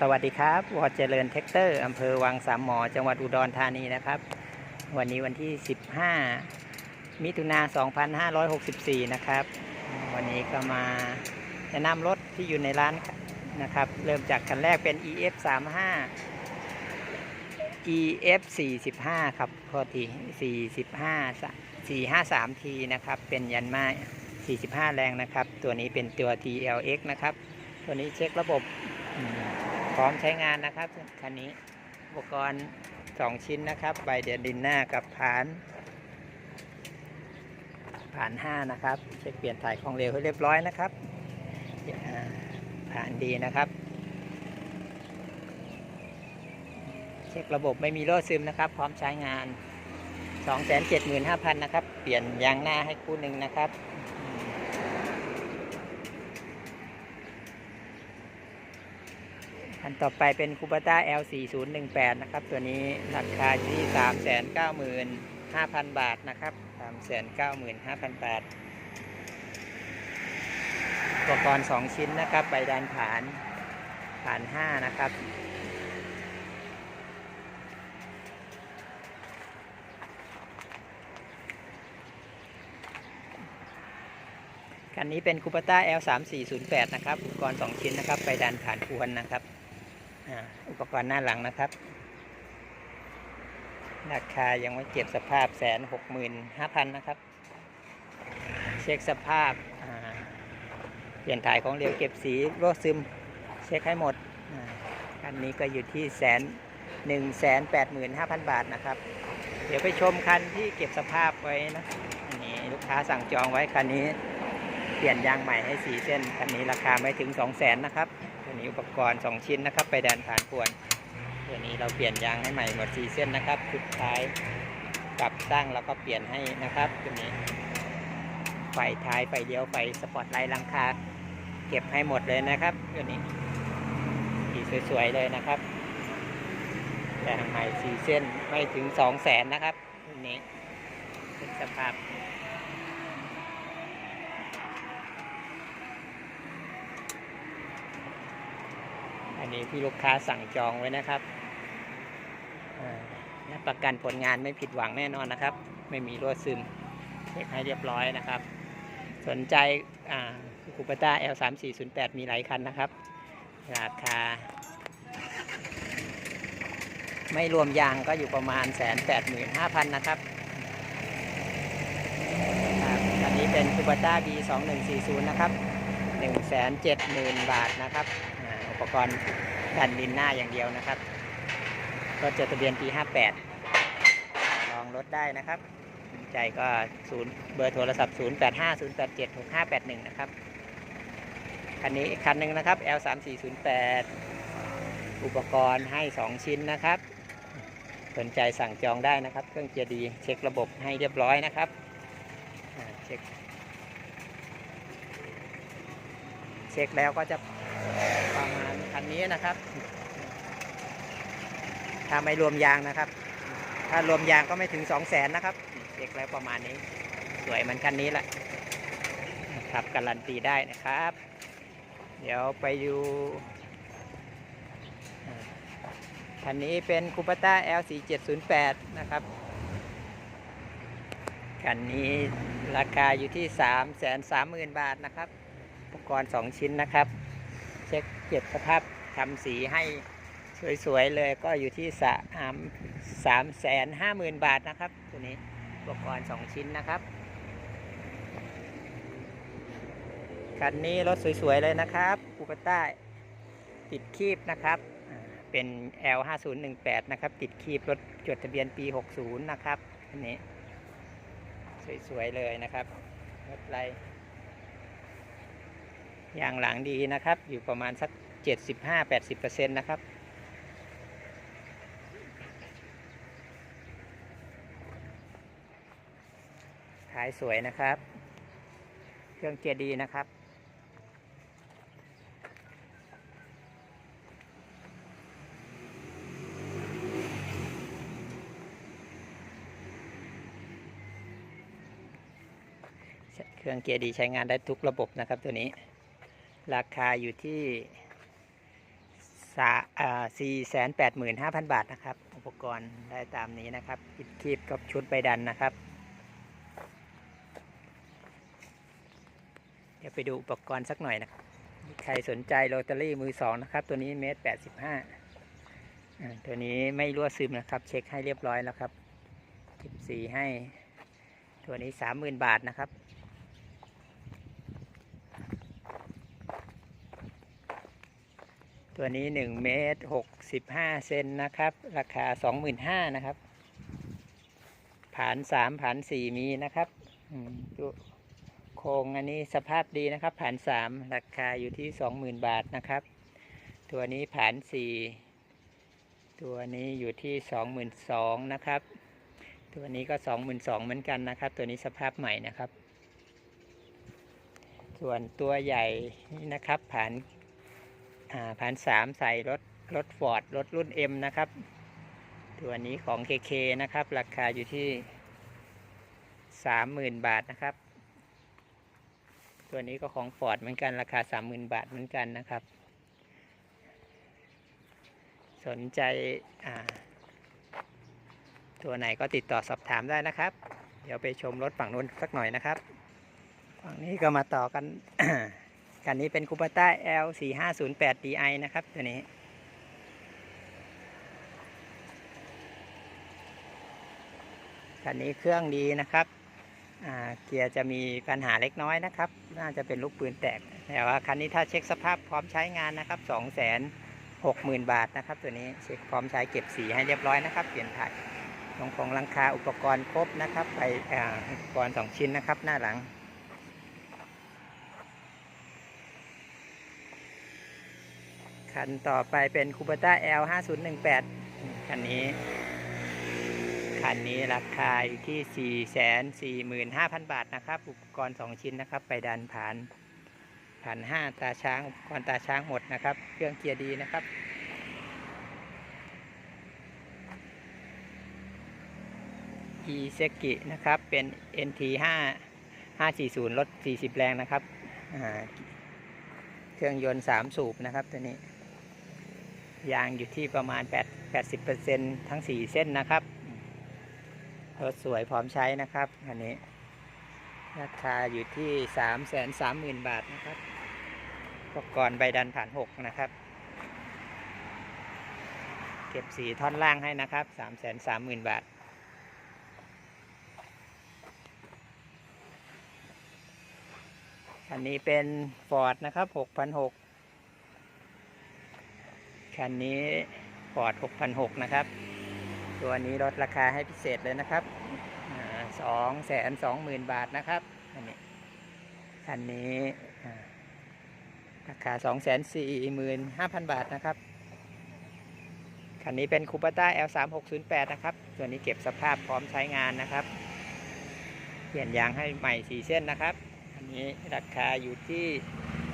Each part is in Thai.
สวัสดีครับวอเจริญเทคเตอร์อำเภอวังสามหมอ จังหวัดอุดรธานีนะครับ วันนี้วันที่ 15 มิถุนา 2564 นะครับ วันนี้ก็มาแนะนำรถที่อยู่ในร้านนะครับ เริ่มจากคันแรกเป็น EF 35 EF 45ครับพอที45 453 T นะครับ เป็นยันมา45 แรงนะครับ ตัวนี้เป็นตัว TLX นะครับ ตัวนี้เช็คระบบ พร้อมใช้งานนะครับคันนี้อุปกรณ์2ชิ้นนะครับใบเดียดินหน้ากับผานผาน5นะครับเช็คเปลี่ยนถ่ายของเหลวให้เรียบร้อยนะครับผ่านดีนะครับ เช็คระบบไม่มีรั่วซึมนะครับ พร้อมใช้งาน 275,000 นะครับ เปลี่ยนยางหน้าให้คู่หนึ่งนะครับ อันต่อไปเป็นคูปต้า L4018 นะครับ ตัวนี้ราคาที่ 395,000 บาทนะครับ 395,000 บาท อุปกรณ์ 2 ชิ้นนะครับใบดันฐานฐาน 5 นะครับคันนี้เป็นคูปต้า L3408 นะครับ อุปกรณ์ 2 ชิ้นนะครับ ไปดันผ่านพวนนะครับ อุปกรณ์หน้าหลังนะครับ ราคายังไม่เก็บสภาพแสนหกหมื่นห้าพันนะครับ เช็คสภาพ เปลี่ยนถ่ายของเหลวเก็บสีรั่วซึม เช็คให้หมดคันนี้ก็อยู่ที่แสนหนึ่งแสนแปดหมื่นห้าพันบาทนะครับ เดี๋ยวไปชมคันที่เก็บสภาพไว้นะอันนี้ลูกค้าสั่งจองไว้คันนี้ เปลี่ยนยางใหม่ให้4เส้นคันนี้ราคาไม่ถึง2 0 0แสนนะครับ ตัวนี้อุปกรณ์ 2 ชิ้นนะครับ ไปแดนผ่านควรตัวนี้เราเปลี่ยนยางให้ใหม่หมด4เส้นนะครับชุดท้ายกลับตั้งแล้วก็เปลี่ยนให้นะครับตัวนี้ ไฟท้ายไฟเลี้ยวไฟสปอตไลท์ลังคาเก็บให้หมดเลยนะครับตัวนี้สีสวยๆเลยนะครับยางใหม่4เส้นไม่ถึง2 0 0แสนนะครับตัวนี้เป็นสภาพ นี้ที่ลูกค้าสั่งจองไว้นะครับรับประกันผลงานไม่ผิดหวังแน่นอนนะครับ ไม่มีรั่วซึมเช็คให้เรียบร้อยนะครับ สนใจคูปต้า L 3 4 0 8มีหลายคันนะครับ ราคา ไม่รวมยางก็อยู่ประมาณแสนแปดหมื่นห้าพันนะครับครับอันนี้เป็นคูปต้า B 2 1 4 0นะครับหนึ่งแสนเจ็ดหมื่นบาทนะครับ ปกรณ์ดันดินหน้าอย่างเดียวนะครับรถจดทะเบียนปี 58 ลองรถได้นะครับสนใจก็ศูนย์เบอร์โทรศัพท์ 0 8 5 0 8 7 6 5 8 1 นะครับ คันนี้คันหนึ่งนะครับ L 3 4 0 8 อุปกรณ์ให้ 2 ชิ้นนะครับ สนใจสั่งจองได้นะครับ เครื่องเกียร์ดีเช็คระบบให้เรียบร้อยนะครับเช็คเช็คแล้วก็จะประมาณ คันนี้นะครับ ถ้าไม่รวมยางนะครับ ถ้ารวมยางก็ไม่ถึง2 0 0แสนนะครับเช็คแล้วประมาณนี้ สวยเหมือนคันนี้แหละครับการันตีได้นะครับ เดี๋ยวไปดูอ่คันนี้เป็นคูปต้า L4708 นะครับคันนี้ราคาอยู่ที่ 3 3 0 0 0 0 บาทนะครับ อุปกรณ์ 2 ชิ้นนะครับ ช็คเก็บสภาพทำสีให้สวยๆเลยก็อยู่ที่สามสามแสนห้าหมื่นบาทนะครับ ตัวนี้อุปกรณ์2ชิ้นนะครับคันนี้รถสวยๆเลยนะครับปูปต้าติดคีบนะครับอ่าเป็น L 5 0 1 8 นะครับ ติดคีบรถจดทะเบียนปี 60 นะครับอันนี้ สวยๆเลยนะครับรถไร ยางหลังดีนะครับ อยู่ประมาณสัก 75-80%นะครับท้ายสวยนะครับ เครื่องเกียร์ดีนะครับ เครื่องเกียร์ดีใช้งานได้ทุกระบบนะครับตัวนี้ ราคาอยู่ที่สี่แสนแปดหมื่นห้าพันบาทนะครับ อุปกรณ์ได้ตามนี้นะครับปิดคีบกับชุดใบดันนะครับ เดี๋ยวไปดูอุปกรณ์สักหน่อยนะใครสนใจโรตารี่มือสองนะครับ ตัวนี้เมตรแปดสิบห้าตัวนี้ไม่รั่วซึมนะครับ เช็คให้เรียบร้อยแล้วครับทิปสีให้ ตัวนี้สามหมื่นบาทนะครับ ตัวนี้หนึ่งเมตรหกสิบห้าเซนนะครับ ราคาสองหมื่นห้านะครับ ผานสามผานสี่มีนะครับตัวโครงอันนี้สภาพดีนะครับ ผานสามราคาอยู่ที่สองหมื่นบาทนะครับ ตัวนี้ผานสี่ตัวนี้อยู่ที่สองหมื่นสองนะครับ ตัวนี้ก็สองหมื่นสองเหมือนกันนะครับ ตัวนี้สภาพใหม่นะครับ ส่วนตัวใหญ่นี่นะครับผาน อ่าพันสามใส่รถรถฟอร์ดรถรุ่น M นะครับ ตัวนี้ของ KK นะครับ ราคาอยู่ที่สามหมื่นบาทนะครับ ตัวนี้ก็ของฟอร์ดเหมือนกันราคาสามหมื่นบาทเหมือนกันนะครับ สนใจอ่าตัวไหนก็ติดต่อสอบถามได้นะครับ เดี๋ยวไปชมรถฝั่งนู้นสักหน่อยนะครับ ฝั่งนี้ก็มาต่อกัน คันนี้เป็นคูปต้า L 4 5 0 8 DI นะครับตัวนี้ คันนี้เครื่องดีนะครับ เกียร์จะมีปัญหาเล็กน้อยนะครับ น่าจะเป็นลูกปืนแตก แต่ว่าคันนี้ถ้าเช็คสภาพพร้อมใช้งานนะครับ 2 6 0 0 0 0 บาทนะครับ ตัวนี้เช็คพร้อมใช้เก็บสีให้เรียบร้อยนะครับ เปลี่ยนถ่ายของของลังคาอุปกรณ์ครบนะครับ ไปอ่าอุปกรณ์ 2 ชิ้นนะครับ หน้าหลัง คันต่อไปเป็นคูปต้า L 5 0 1 8คันนี้ คันนี้ราคาอยู่ที่ 4 4 5 0 0 0 บาทนะครับ อุปกรณ์ 2 ชิ้นนะครับ ไปดันผ่านผ่านห้าตาช้าง อุปกรณ์ตาช้างหมดนะครับ เครื่องเกียร์ดีนะครับ e s e k i นะครับ เป็น NT 5 540 รถ 40 แรงนะครับ เครื่องยนต์ 3 สูบนะครับตัวนี้ ยางอยู่ที่ประมาณ 8 80%ทั้ง 4 เส้นนะครับรถสวยพร้อมใช้นะครับอันนี้ ราคาอยู่ที่ 3 3 0 0 0 0 บาทนะครับอุปกรณ์ใบดันผ่าน 6 นะครับ เก็บสีท่อนล่างให้นะครับ 3 3 0 0 0 0 บาทคันนี้เป็น Ford นะครับ 6,600 คันนี้ Ford 6,600นะครับ ตัวนี้ลดราคาให้พิเศษเลยนะครับสองแสนสองหมื่นบาทนะครับอันนี้คันนี้ราคาสองแสนสี่หมื่นห้าพันบาทนะครับ คันนี้เป็นคูปต้า L 3 6 0 8 นะครับ ตัวนี้เก็บสภาพพร้อมใช้งานนะครับ เปลี่ยนยางให้ใหม่สีเส้นนะครับอันนี้ราคาอยู่ที่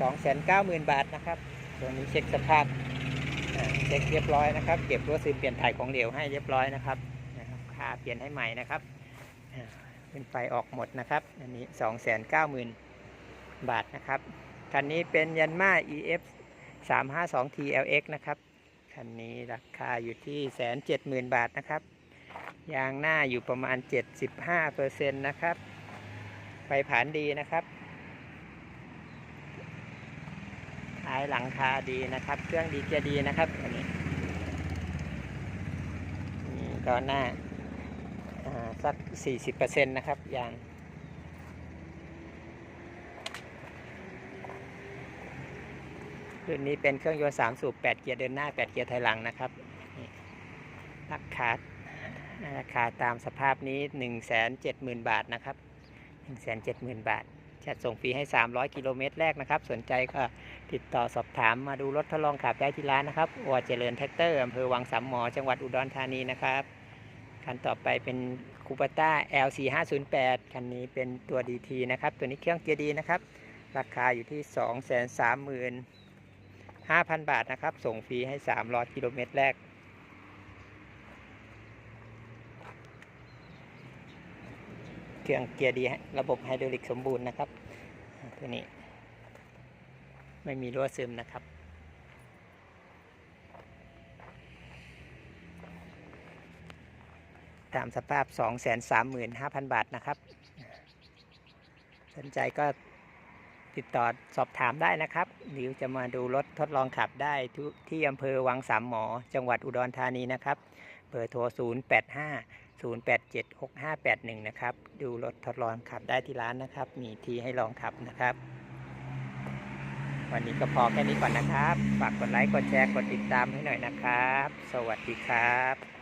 สองแสนเก้าหมื่นบาทนะครับ ตัวนี้เช็คสภาพ ช็คเรียบร้อยนะครับ เก็บรั่วซึมเปลี่ยนถ่ายของเหลวให้เรียบร้อยนะครับนะครับค่าเปลี่ยนให้ใหม่นะครับเป็นไฟออกหมดนะครับ อันนี้ 2 9 0 0 0 0 บาทนะครับ คันนี้เป็นยันมา EF 352 TLX นะครับ คันนี้ราคาอยู่ที่แสนเจ็ดหมื่นบาทนะครับ ยางหน้าอยู่ประมาณ 75%นะครับ ไฟผานดีนะครับ ท้ายหลังคาดีนะครับ เครื่องดีเกียร์ดีนะครับอันนี้ก็หน้าอ่าสัก 40%นะครับยางรุ่นนี้เป็นเครื่องยนต์3สูบ8เกียร์เดินหน้า 8 เกียร์ถอยหลังนะครับนี่ราคาราคาตามสภาพนี้ 170,000 บาทนะครับ 170,000 บาทจัดส่งฟรีให้ 300 กิโลเมตรแรกนะครับ สนใจก็ ติดต่อสอบถามมาดูรถทดลองขับได้ที่ร้านนะครับอวเจริญแท็กเตอร์อำเภอวังสามหมอ จังหวัดอุดรธานีนะครับคันต่อไปเป็นคูปต้า L4508 คันนี้เป็นตัว DT นะครับ ตัวนี้เครื่องเกียร์ดีนะครับ ราคาอยู่ที่ 235,000 บาทนะครับ ส่งฟรีให้ 300 กิโลเมตรแรก เครื่องเกียร์ดีฮะระบบไฮดรอลิกสมบูรณ์นะครับ ตัวนี้ ไม่มีรั่วซึมนะครับ ตามสภาพ 235,000 บาทนะครับ สนใจก็ติดต่อสอบถามได้นะครับ หรือจะมาดูรถทดลองขับได้ที่อำเภอวังสามหมอ จังหวัดอุดรธานีนะครับ เบอร์โทร 085 0876581 นะครับ ดูรถทดลองขับได้ที่ร้านนะครับ มีที่ให้ลองขับนะครับ วันนี้ก็พอแค่นี้ก่อนนะครับ ฝากกดไลค์ กดแชร์ กดติดตามให้หน่อยนะครับ สวัสดีครับ